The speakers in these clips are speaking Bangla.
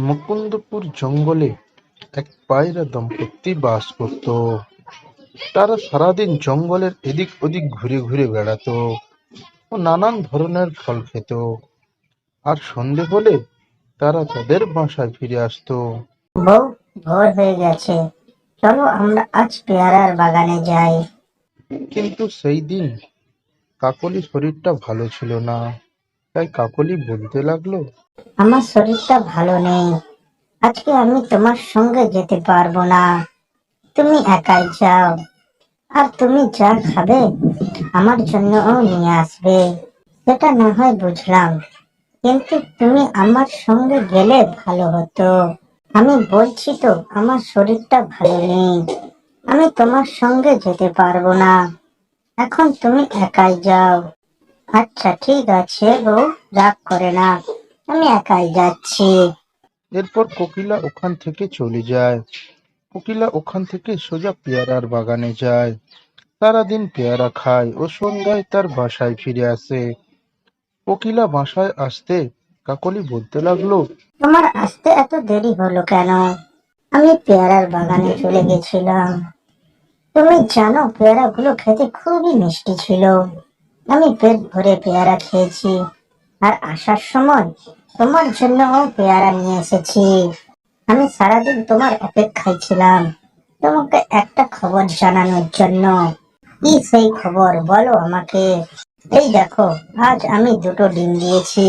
মুকুন্দপুর জঙ্গলে এক পায়রা দম্পতি বাস করত। তারা সারাদিন জঙ্গলের এদিক ওদিক ঘুরে ঘুরে বেড়াত ও নানান ধরনের ফল খেত। আর সন্ধে হলে তারা তাদের বাসায় ফিরে আসতো। বউ ভোর হয়ে গেছে। চলো আমরা আজ পেয়ারার বাগানে যাই। কিন্তু সেই দিন কাকলি শরীরটা ভালো ছিল না। তাই কাকলি বলতে লাগল, আমার শরীরটা ভালো নেই। আজকে আমি তোমার সঙ্গে যেতে পারব না। তুমি একাই যাও। আর তুমি যা খাবে, আমার জন্যও নিয়ে আসবে। সেটা না হয় বুঝলাম। কিন্তু তুমি আমার সঙ্গে গেলে ভালো হতো। আমি বলছি তো, আমার শরীরটা ভালো নেই। আমি তোমার সঙ্গে যেতে পারব না। এখন তুমি একাই যাও। আচ্ছা ঠিক আছে বউ রাগ করে না। আমি একাই যাচ্ছি। এরপর কোকিলা ওখান থেকে চলে যায়। কোকিলা ওখান থেকে সোজা পেয়ারার বাগানে যায়। সারাদিন পেয়ারা খায় ও সন্ধ্যায় তার বাসায় ফিরে আসে। কোকিলা বাসায় আসতে কাকলি বলতে লাগল তোমার আসতে এত দেরি হলো কেন? আমি পেয়ারার বাগানে চলে গেছিলাম। তুমি জানো পেয়ারাগুলো খেতে খুবই মিষ্টি ছিল। আমি পেট ভরে পেয়ারা খেয়েছি। আর আসার সময় তোমার জন্যও পেয়ারা নিয়ে এসেছি। আমি সারাদিন তোমার অপেক্ষায় ছিলাম। তোমাকে একটা খবর জানানোর জন্য। কি সেই খবর, বলো আমাকে। এই দেখো, আজ আমি দুটো ডিম দিয়েছি।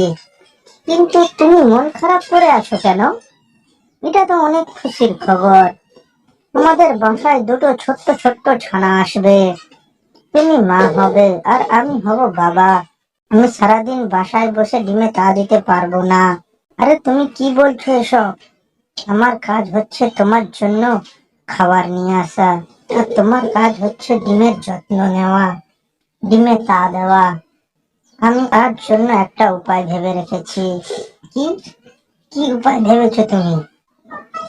কিন্তু তুমি মন খারাপ করে আছো কেন? এটা তো অনেক খুশির খবর। তোমাদের বাসায় দুটো ছোট্ট ছোট্ট ছানা আসবে। তুমি মা হবে, আর আমি হব বাবা। আমি সারাদিন বাসায় বসে ডিমে তা দিতে পারব না। আরে তুমি কি বলছো এসব? আমার কাজ হচ্ছে তোমার জন্য খাবার নিয়ে আসা, আর তোমার কাজ হচ্ছে ডিমের যত্ন নেওয়া, ডিমে তা দেওয়া। আমি তার জন্য একটা উপায় ভেবে রেখেছি। কি? কি উপায় ভেবেছো তুমি?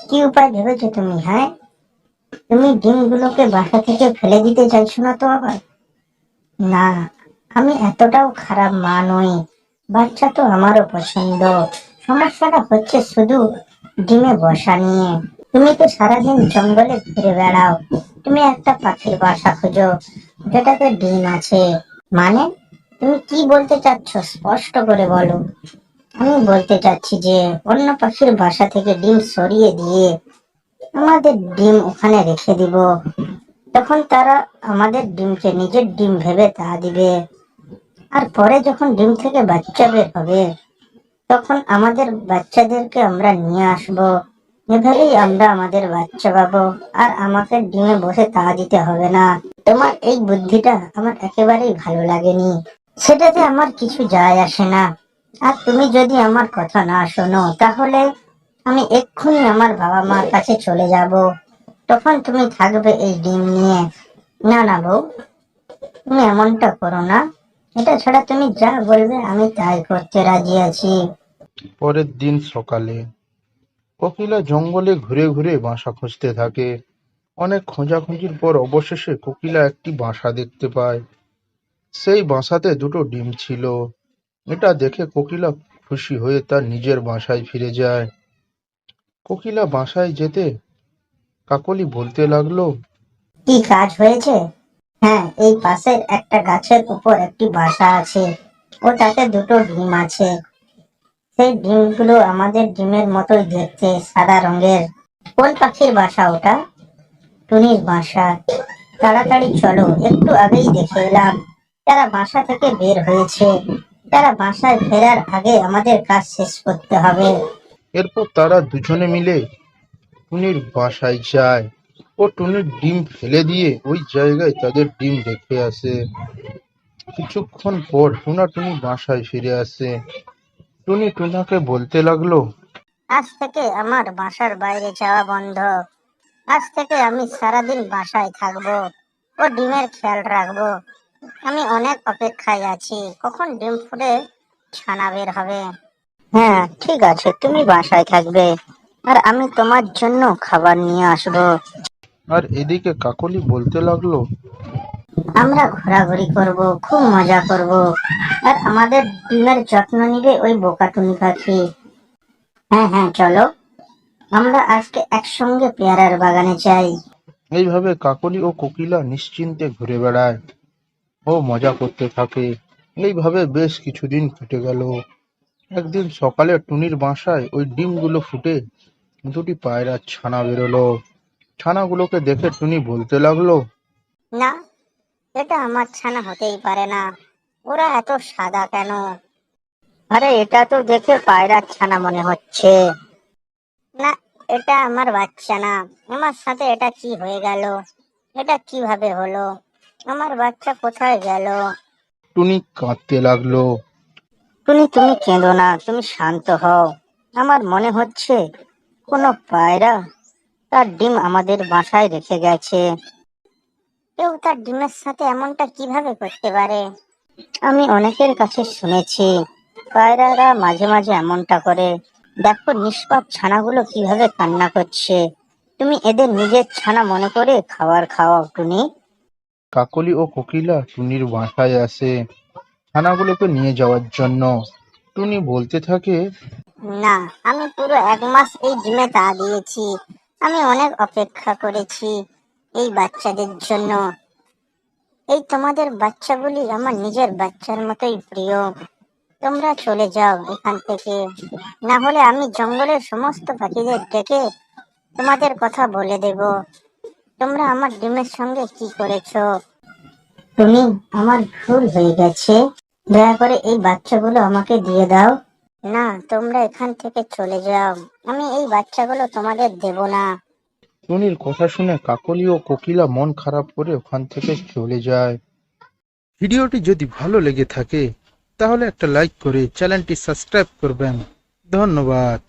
কি উপায় ভেবেছো তুমি হ্যাঁ? তুমি ডিমগুলোকে বাসা থেকে ফেলে দিতে চাইছো না তো আবার? না, আমি এতটাও খারাপ মা নই। বাচ্চা তো আমারও পছন্দ। সমস্যাটা হচ্ছে শুধু ডিমে বসা নিয়ে। তুমি তো সারাদিন জঙ্গলে ঘুরে বেড়াও। তুমি একটা পাখির বাসা খোঁজো যেটাতে ডিম আছে। মানে তুমি কি বলতে চাচ্ছ স্পষ্ট করে বলো। আমি বলতে চাচ্ছি যে, অন্য পাখির বাসা থেকে ডিম সরিয়ে দিয়ে আমাদের ডিম ওখানে রেখে দিব। তখন তারা আমাদের ডিমকে, নিজের ডিম ভেবে তা দিবে। আর পরে যখন ডিম থেকে বাচ্চা বের হবে, তখন আমাদের বাচ্চাদেরকে আমরা নিয়ে আসব। এভাবেই আমরা আমাদের বাচ্চা পাবো। আর আমাকে ডিমে বসে তা দিতে হবে না। তোমার এই বুদ্ধিটা আমার একেবারেই ভালো লাগেনি। সেটাতে আমার কিছু যায় আসে না। আর তুমি যদি আমার কথা না শোনো, তাহলে আমি এক্ষুনি আমার বাবা মার কাছে চলে যাব। তখন তুমি থাকবে এই ডিম নিয়ে। না না বউ, তুমি এমনটা করো না। এটা ছাড়া তুমি যা বলবে আমি তাই করতে রাজি আছি। পরের দিন সকালে কোকিলা জঙ্গলে ঘুরে ঘুরে বাসা খুঁজতে থাকে। অনেক খোঁজাখুঁজির পর অবশেষে কোকিলা একটি বাসা দেখতে পায়। সেই বাসাতে দুটো ডিম ছিল। এটা দেখে কোকিলা খুশি হয়ে তার নিজের বাসায় ফিরে যায়। কোকিলা বাসায় যেতে কাকলি বলতে লাগল কি কাজ হয়েছে? হ্যাঁ এই পাশের একটা গাছের উপর একটি বাসা আছে। ওটাতে দুটো ডিম আছে। সেই ডিমগুলো আমাদের ডিমের মতোই দেখতে সাদা রঙের। কোন পাখির বাসা ওটা? টুনির বাসা। তাড়াতাড়ি চলো একটু আগেই দেখে এলাম। তারা বাসা থেকে বের হয়েছে তারা বাসায় ফেরার আগে আমাদের কাজ শেষ করতে হবে। এরপর তারা দুজনে মিলে টুনির বাসায় যায় ও টুনির ডিম ফেলে দিয়ে ওই জায়গায় তাদের ডিম রেখে আসে। কিছুক্ষণ পর টুনা টুনি বাসায় ফিরে আসে। টুনি টুনাকে বলতে লাগল আজ থেকে আমার বাসার বাইরে যাওয়া বন্ধ। আজ থেকে আমি সারাদিন বাসায় থাকব ও ডিমের খেয়াল রাখব। আমি অনেক অপেক্ষায় আছি। কখন ডিম ফুটে ছানা বের হবে? হ্যাঁ ঠিক আছে তুমি বাসায় থাকবে। আর আমি তোমার জন্য খাবার নিয়ে আসব। আর এদিকে কাকলি বলতে লাগল আমরা ঘোরাঘুরি করব খুব মজা করব। আর আমাদের ডিমের যত্ন নিবে ওই বোকা টুনি পাখি। হ্যাঁ হ্যাঁ চলো। আমরা আজকে একসঙ্গে পেয়ারার বাগানে যাই। এইভাবে কাকলি ও কোকিলা নিশ্চিন্তে ঘুরে বেড়ায়। ও মজা করতে থাকে। এইভাবে বেশ কিছুদিন কেটে গেল। একদিন সকালে টুনির বাসায় ওই ডিমগুলো ফুটে দুটি পায়রার ছানা বেরোলো। ছানাগুলোকে দেখে টুনি বলতে লাগল না এটা আমার ছানা হতেই পারে না। ওরা এত সাদা কেন? আরে এটা তো দেখে পায়রার ছানা মনে হচ্ছে। না এটা আমার বাচ্চা না। আমার সাথে এটা কি হয়ে গেল? এটা কীভাবে হলো? আমার বাচ্চা কোথায় গেল? টুনি কাঁদতে লাগল। টুনি তুমি কেঁদো না তুমি শান্ত হও। আমার মনে হচ্ছে কোনো পায়রা তার ডিম আমাদের বাসায় রেখে গেছে। কেউ তার ডিমের সাথে এমনটা কীভাবে করতে পারে? আমি অনেকের কাছে শুনেছি, পায়রারা মাঝে মাঝে এমনটা করে। দেখো নিষ্পাপ ছানাগুলো কীভাবে কান্না করছে। তুমি এদের নিজের ছানা মনে করে খাবার খাওয়াও, টুনি। কাকলি ও কোকিলা টুনির বাসায় আসে। ছানাগুলোকে নিয়ে যাওয়ার জন্য। টুনি বলতে থাকে না, আমি পুরো এক মাস এই ডিমে তা দিয়েছি। আমি অনেক অপেক্ষা করেছি এই বাচ্চাদের জন্য। এই তোমাদের বাচ্চাগুলি আমার নিজের বাচ্চার মতোই প্রিয়। তোমরা চলে যাও এখান থেকে। না হলে আমি জঙ্গলের সমস্ত পাখিদের ডেকে তোমাদের কথা বলে দেব। তোমরা আমার ডিমের সঙ্গে কি করেছ? তুমি আমার ভুল হয়ে গেছে। দয়া করে এই বাচ্চাগুলো আমাকে দিয়ে দাও। না তোমরা এখান থেকে চলে যাও। আমি এই বাচ্চাগুলো তোমাদের দেব না। টুনির কথা শুনে কাকলি ও কোকিলা মন খারাপ করে ওখান থেকে চলে যায়। ভিডিওটি যদি ভালো লেগে থাকে তাহলে একটা লাইক করে চ্যানেলটি সাবস্ক্রাইব করবেন। ধন্যবাদ।